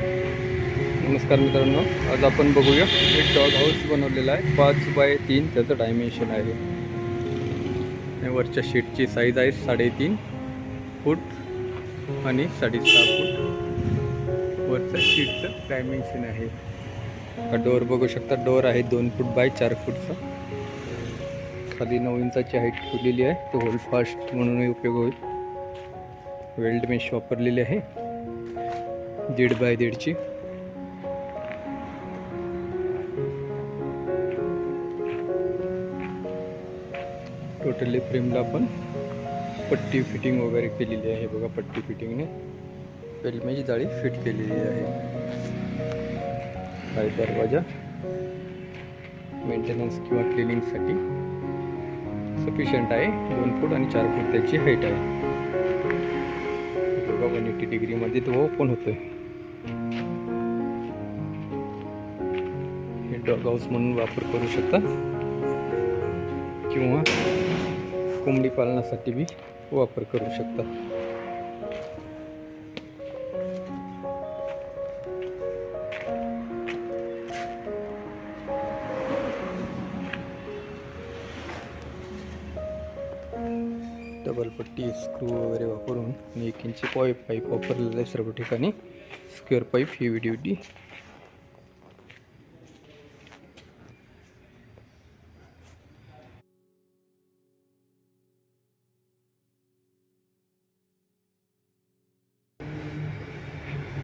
नमस्कार मित्रांनो आज आपण बघूया एक डॉग हाऊस बनवलेला आहे. पाच बाय तीन त्याचं डायमेन्शन आहे. आणि वरच्या शीटची साईज आहे साडेतीन फूट आणि साडेसहा फूट. वरचं शीटचं डायमेन्शन आहे. हा डोअर बघू शकता डोअर आहे दोन फूट बाय चार फूटचा. खाली नऊ इंचाची हाईट ठेवलेली आहे. तो होल फास्ट म्हणूनही उपयोग होईल. वेल्ड मेश वापरलेली आहे. दीड बाय दीडची. टोटली फ्रेमला पण पट्टी फिटिंग वगैरे केलेली आहे बघा पट्टी फिटिंगने वेल्मेची जाळी फिट केलेली आहे. काही दरवाजा. मेंटेनन्स किंवा क्लिनिंगसाठी सफिशियंट आहे. दोन फूट आणि चार फूट त्याची हाईट आहे. बघा वन एटी डिग्रीमध्ये तो ओपन होतोय. हे डॉग हाऊस म्हणून वापर करू शकता. किंवा कोंबडी पालनासाठी बी वापर करू शकता. डबल पट्टी स्क्रू वगैरे वापरून आणि एक इंची पॉईप पाईप वापरलेलं आहे सर्व ठिकाणी स्क्वेअर पाईप ही व्हिडिओ